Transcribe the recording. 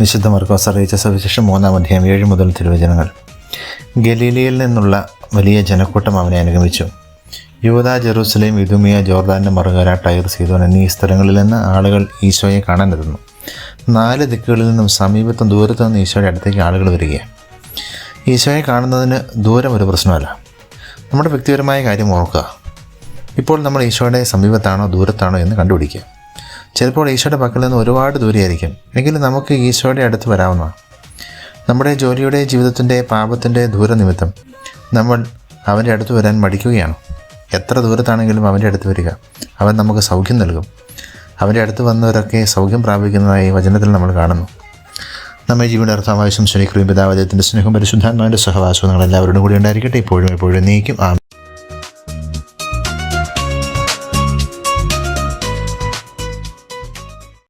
വിശുദ്ധ മർക്കോസ് അറിയിച്ച സവിശേഷം മൂന്നാം അധ്യായം ഏഴ് മുതൽ തിരുവചനങ്ങൾ. ഗലീലയിൽ നിന്നുള്ള വലിയ ജനക്കൂട്ടം അവനെ അനുഗമിച്ചു. യുവത ജെറൂസലേം ഇതുമിയ ജോർദാന്റെ മറുകര ടൈർ സീതോൻ എന്നീ സ്ഥലങ്ങളിൽ നിന്ന് ആളുകൾ ഈശോയെ കാണാനിരുന്നു നാല് ദിക്കുകളിൽ നിന്നും സമീപത്തും ദൂരത്തു നിന്ന് ഈശോയുടെ അടുത്തേക്ക് ആളുകൾ വരികയാണ് ഈശോയെ കാണുന്നതിന് ദൂരം ഒരു പ്രശ്നമല്ല. നമ്മുടെ വ്യക്തിപരമായ കാര്യം ഓർക്കുക. ഇപ്പോൾ നമ്മൾ ഈശോയുടെ സമീപത്താണോ ദൂരത്താണോ എന്ന് കണ്ടുപിടിക്കുക. ചിലപ്പോൾ ഈശോയുടെ പക്കൽ നിന്ന് ഒരുപാട് ദൂരെയായിരിക്കും. എങ്കിലും നമുക്ക് ഈശോയുടെ അടുത്ത് വരാവുന്നതാണ് നമ്മുടെ ജോലിയുടെ ജീവിതത്തിന്റെ പാപത്തിന്റെ ദൂരനിമിത്തം നമ്മൾ അവന്റെ അടുത്ത് വരാൻ മടിക്കുകയാണ്. എത്ര ദൂരത്താണെങ്കിലും അവന്റെ അടുത്ത് വരിക. അവൻ നമുക്ക് സൗഖ്യം നൽകും. അവന്റെ അടുത്ത് വന്നവരൊക്കെ സൗഖ്യം പ്രാപിക്കുന്നതായി വചനത്തിൽ നമ്മൾ കാണുന്നു. നമ്മെ ജീവന്റെ അർത്ഥാവശ്യം ശനിക്രിയും പിതാവ് അദ്ദേഹത്തിന്റെ സ്നേഹം പരിശുദ്ധാത്മാവിന്റെ സഹവാസവും നിങ്ങൾ എല്ലാവരോടും കൂടി ഉണ്ടായിരിക്കട്ടെ. ഇപ്പോഴും എപ്പോഴും നീക്കും. ആ